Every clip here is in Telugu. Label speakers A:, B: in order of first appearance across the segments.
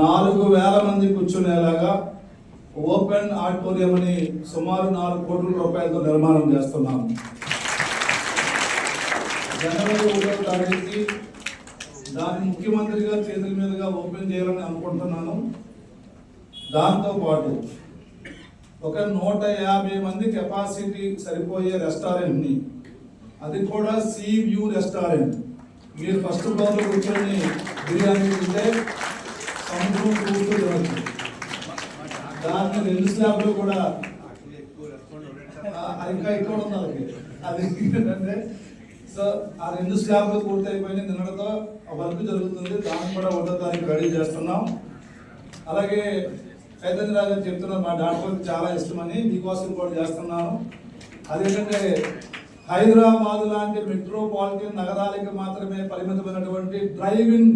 A: నాలుగు వేల మంది కూర్చునేలాగా ఓపెన్ ఆడిటోరియంని సుమారు నాలుగు కోట్ల రూపాయలతో నిర్మాణం చేస్తున్నాము జనవరి ఒకటో తారీఖుకి దాన్ని ముఖ్యమంత్రిగా చేతుల మీదుగా ఓపెన్ చేయాలని అనుకుంటున్నాను. దాంతోపాటు ఒక నూట యాభై మంది కెపాసిటీ సరిపోయే రెస్టారెంట్ని అది కూడా సీ వ్యూ రెస్టారెంట్. మీరు ఫస్ట్ ఫ్లోర్లో కూర్చొని బిర్యానీ తింటే సముద్రం చూస్తూ దాన్ని రెండు స్లాబ్లు కూడా అది ఇంకా ఎక్కువ ఉంది అది ఏంటంటే సో ఆ రెండు స్లాబ్లు పూర్తి అయిపోయినాయి నిన్నటితో ఆ వర్క్ జరుగుతుంది. దాన్ని కూడా ఒకటో తారీఖు రెడీ చేస్తున్నాం. అలాగే చైతన్య రాజు చెప్తున్నారు మా డాక్టర్ చాలా ఇష్టమని మీకోసం కూడా చేస్తున్నాను. అదేంటంటే హైదరాబాద్ లాంటి మెట్రోపాలిటన్ నగరాలకి మాత్రమే పరిమితమైనటువంటి డ్రైవింగ్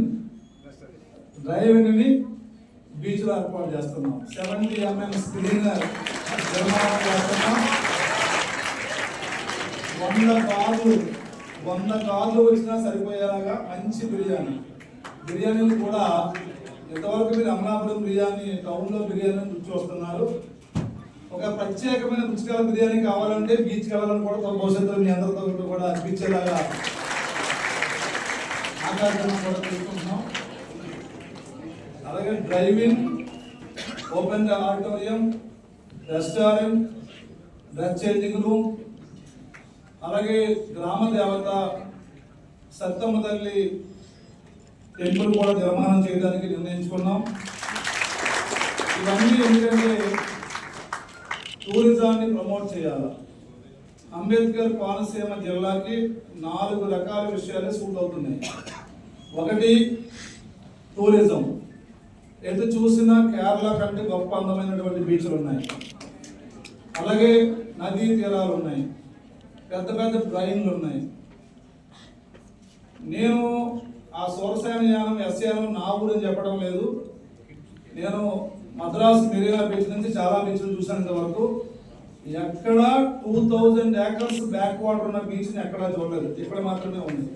A: డ్రైవింగ్ బీచ్లో బీచ్లో ఏర్పాటు చేస్తున్నాం. సెవెంటీ ఎంఎం స్క్రీన్ నిర్మాణం చేస్తున్నాం. వంద కార్లు వంద కార్లు వచ్చినా సరిపోయేలాగా మంచి బిర్యానీ. బిర్యానీలు కూడా ఇంతవరకు మీరు అమలాపురం బిర్యానీ టౌన్లో బిర్యానీ రుచి వస్తున్నారు ఒక ప్రత్యేకమైన రుచికర బిర్యానీ కావాలంటే బీచ్కి వెళ్ళాలని కూడా భవిష్యత్తులో మీ అందరితో కూడా అనిపించేలాగా ఆకాశాన్ని కూడా తీసుకుంటున్నాం అలాగే driving open auditorium restaurant dress changing room అలాగే గ్రామ దేవత సత్తమ్మ తల్లి టెంపుల్ కూడా నిర్మాణం చేయడానికి నిర్ణయించుకున్నాం. ఇవన్నీ ఎందుకంటే టూరిజాన్ని ప్రమోట్ చేయాలి. అంబేద్కర్ కోనసీమ జిల్లాకి నాలుగు రకాల విషయాలు సూట్ అవుతున్నాయి. ఒకటి టూరిజం. ఎటు చూసినా కేరళ కంటే గొప్ప అందమైనటువంటి బీచ్లు ఉన్నాయి. అలాగే నదీ తీరాలు ఉన్నాయి. పెద్ద పెద్ద ట్రైన్లు ఉన్నాయి. నేను ఆ సూరసేన యానం ఎస్యానం నా గురించి చెప్పడం లేదు. నేను మద్రాసు మెరీనా బీచ్ నుంచి చాలా బీచ్లు చూసాను ఇంతవరకు. ఎక్కడ two thousand acres backwater ఉన్న బీచ్ని ఎక్కడా చూడలేదు. ఇక్కడ మాత్రమే ఉంది.